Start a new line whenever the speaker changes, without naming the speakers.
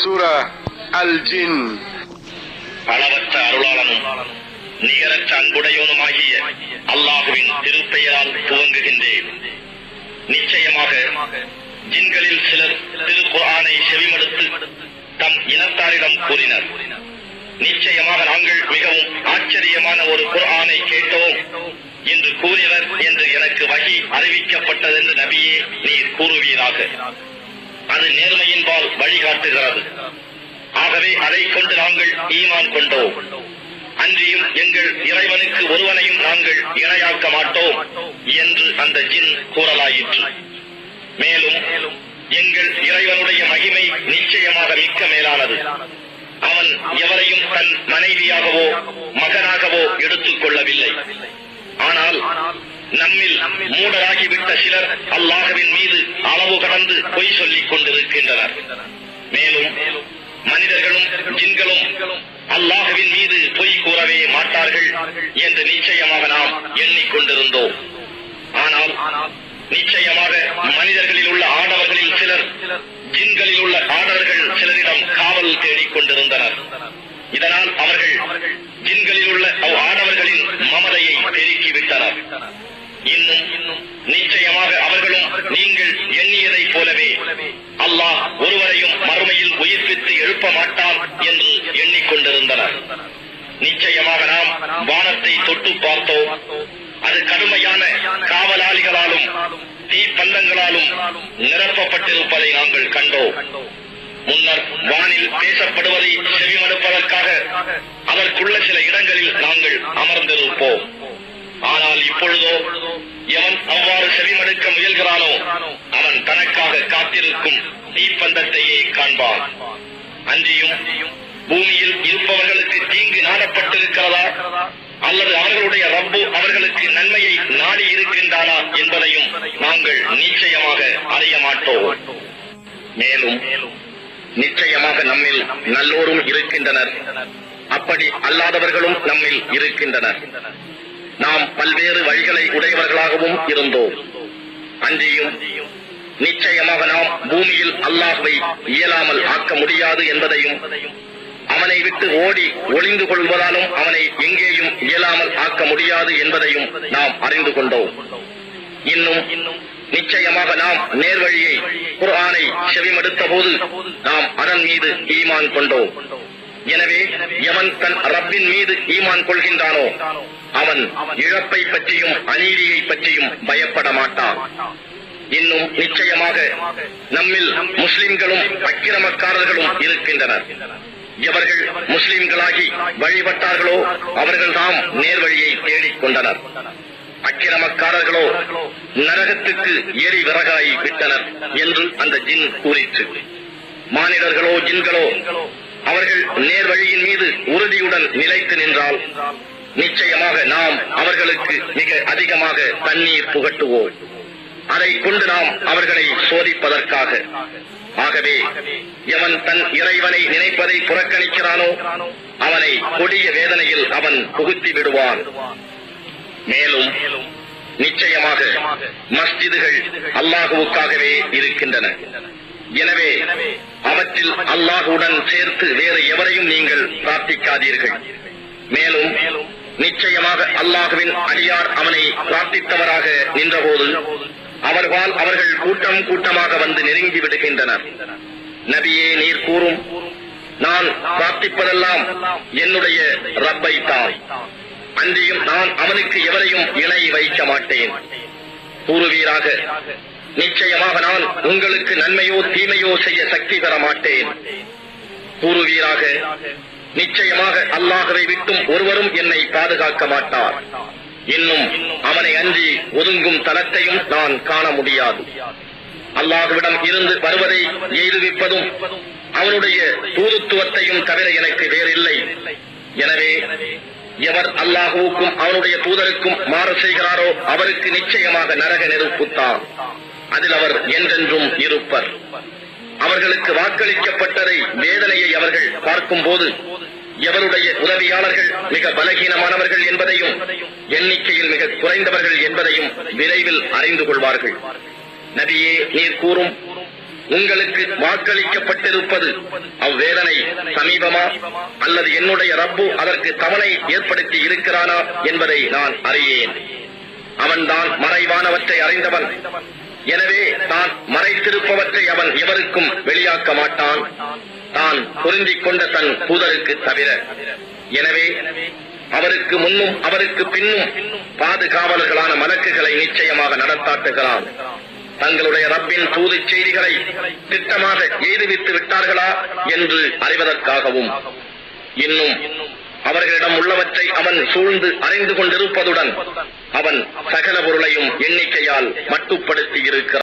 சூரா அல் ஜின்
அளவற்ற அருளாளனும் நிகரற்ற அன்புடையவனுமாகிய அல்லாஹுவின் திருப்பெயரால் துவங்குகின்றேன். நிச்சயமாக ஜின்களில் சிலர் திருக்குர்ஆனை செவிமடுத்து தம் இனத்தாரிடம் கூறினர். நிச்சயமாக நாங்கள் மிகவும் ஆச்சரியமான ஒரு குர்ஆனை கேட்டோம் என்று கூறினர் என்று எனக்கு வகி அறிவிக்கப்பட்டதென்று நபியே நீர் கூறுவீராக. அது நேர்மையின்பால் வழிகாட்டுகிறது. ஆகவே அதை கொண்டு நாங்கள் ஈமான் கொண்டோம். அன்றியும் எங்கள் இறைவனுக்கு ஒருவனையும் நாங்கள் இணையாக்க மாட்டோம் என்று அந்த ஜின் கூறலாயிற்று. மேலும் எங்கள் இறைவனுடைய மகிமை நிச்சயமாக மிக்க மேலானது. அவன் எவரையும் தன் மனைவியாகவோ மகனாகவோ எடுத்துக் கொள்ளவில்லை. ஆனால் மூடராகிவிட்ட சிலர் அல்லாஹவின் மீது அளவு கடந்து பொய் சொல்லிக் கொண்டிருக்கின்றனர். மேலும் மனிதர்களும் ஜின்களும் அல்லாஹுவின் மீது பொய் கூறவே மாட்டார்கள் என்று நிச்சயமாக நாம் எண்ணிக்கொண்டிருந்தோம். ஆனால் நிச்சயமாக மனிதர்களில் உள்ள ஆடவர்களில் சிலர் ஜின்களில் உள்ள ஆடவர்கள் நீங்கள் எண்ணியதைப் போலவே அல்லாஹ் ஒருவரையும் மறுமையில் உயிர்ப்பித்து எழுப்ப மாட்டான் என்று எண்ணிக்கொண்டிருந்தனர். நிச்சயமாக நாம் வானத்தை தொட்டு பார்த்தோம். அது கடுமையான காவலாளிகளாலும் தீப்பந்தங்களாலும் நிரப்பப்பட்டிருப்பதை நாங்கள் கண்டோம். முன்னர் வானில் பேசப்படுவதை செவிமடுப்பதற்காக அதற்குள்ள சில இடங்களில் நாங்கள் அமர்ந்திருப்போம். ஆனால் இப்பொழுதோ எவன் அவ்வாறு செவிமடுக்க முயல்கிறானோ அவன் தனக்காக காத்திருக்கும் தீப்பந்தத்தையே காண்பான். அன்றியும் பூமியில் இருப்பவர்களுக்கு தீங்கு நாடப்பட்டிருக்கிறதா? அல்லது அவர்களுடைய ரப்பு அவர்களுக்கு நன்மையை நாடி இருக்கின்றானா என்பதையும் நாங்கள் நிச்சயமாக அறிய மாட்டோம். மேலும் நிச்சயமாக நம்மில் நல்லோரும் இருக்கின்றனர். அப்படி அல்லாதவர்களும் நம்மில் இருக்கின்றனர். நாம் பல்வேறு வழிகளை உடையவர்களாகவும் இருந்தோம். அன்றியும் நிச்சயமாக நாம் பூமியில் அல்லாஹுவை இயலாமல் ஆக்க முடியாது என்பதையும் அவனை விட்டு ஓடி ஒளிந்து கொள்வதாலும் அவனை எங்கேயும் இயலாமல் ஆக்க முடியாது என்பதையும் நாம் அறிந்து கொண்டோம். இன்னும் நிச்சயமாக நாம் நேர்வழியை குர்ஆனை செவிமடுத்த போது நாம் அதன் மீது ஈமான் கொண்டோம். எனவே எவன் தன் ரப்பின் மீது ஈமான் கொள்கின்றானோ அவன் இழப்பை பற்றியும் அநீதியை பற்றியும் பயப்பட மாட்டான். இன்னும் நிச்சயமாக நம்மில் முஸ்லிம்களும் அக்கிரமக்காரர்களும் இருக்கின்றனர். எவர்கள் முஸ்லிம்களாகி வழிபட்டார்களோ அவர்கள் தாம் நேர்வழியை தேடிக் கொண்டனர். அக்கிரமக்காரர்களோ நரகத்துக்கு எரி விறகாய் விட்டனர் என்று அந்த ஜின் கூறிற்று. மானிடர்களோ ஜின்களோ அவர்கள் நேர்வழியின் மீது உறுதியுடன் நிலைத்து நின்றால் நிச்சயமாக நாம் அவர்களுக்கு மிக அதிகமாக தண்ணீர் புகட்டுவோம். அதை கொண்டு நாம் அவர்களை சோதிப்பதற்காக. ஆகவே எவன் தன் இறைவனை நினைப்பதை புறக்கணிக்கிறானோ அவனை கொடிய வேதனையில் அவன் புகுத்தி விடுவான். மேலும் நிச்சயமாக மஸ்ஜிதுகள் அல்லாஹுவுக்காகவே இருக்கின்றன. எனவே அவற்றில் அல்லாஹுடன் சேர்த்து வேறு எவரையும் நீங்கள் பிரார்த்திக்காதீர்கள். மேலும் நிச்சயமாக அல்லாஹுவின் அடியார் அவனை பிரார்த்தித்தவராக நின்றபோது அவர்களால் அவர்கள் கூட்டம் கூட்டமாக வந்து நெருங்கி விடுகின்றனர். நபியே நீர் கூறும் நான் பிரார்த்திப்பதெல்லாம் என்னுடைய ரப்பை தான் அன்றியும் நான் அவனுக்கு எவரையும் இணை வைக்க மாட்டேன். கூறுவீராக நிச்சயமாக நான் உங்களுக்கு நன்மையோ தீமையோ செய்ய சக்தி பெற மாட்டேன். கூறுவீராக நிச்சயமாக அல்லாஹவை விட்டும் ஒருவரும் என்னை பாதுகாக்க மாட்டார். இன்னும் அவனை அஞ்சி ஒதுங்கும் தலத்தையும் நான் காண முடியாது. அல்லாஹுவிடம் இருந்து வருவதை எய்துவிப்பதும் அவனுடைய தூதுத்துவத்தையும் தவிர எனக்கு வேறில்லை. எனவே எவர் அல்லாஹுவுக்கும் அவனுடைய தூதருக்கும் மாறு செய்கிறாரோ அவருக்கு நிச்சயமாக நரக நெருப்புத்தான் அதில் அவர் என்றென்றும் இருப்பர். அவர்களுக்கு வாக்களிக்கப்பட்டதை வேதனையை அவர்கள் பார்க்கும்போது எவருடைய உதவியாளர்கள் மிக பலகீனமானவர்கள் என்பதையும் எண்ணிக்கையில் மிக குறைந்தவர்கள் என்பதையும் விரைவில் அறிந்து கொள்வார்கள். நபியே நீர் கூறும் உங்களுக்கு வாக்களிக்கப்பட்டிருப்பது அவ்வேதனை சமீபமா அல்லது என்னுடைய ரப்பு அதற்கு தவணை ஏற்படுத்தி இருக்கிறானா என்பதை நான் அறியேன். அவன்தான் மறைவானவற்றை அறிந்தவன். எனவே தான் மறைத்திருப்பவற்றை அவன் எவருக்கும் வெளியாக்க மாட்டான். தான் பொருந்திக் கொண்ட தன் தூதருக்கு தவிர. எனவே அவருக்கு முன்னும் அவருக்கு பின்னும் பாதுகாவலர்களான மலக்குகளை நிச்சயமாக நடத்தாட்டுகிறான். தங்களுடைய ரப்பின் தூது செய்திகளை திட்டமாக எய்துவித்து விட்டார்களா என்று அறிவதற்காகவும். இன்னும் அவர்களிடம் உள்ளவற்றை அவன் சூழ்ந்து அறிந்து கொண்டிருப்பதுடன் அவன் சகல பொருளையும் எண்ணிக்கையால் மட்டுப்படுத்தி இருக்கிறான்.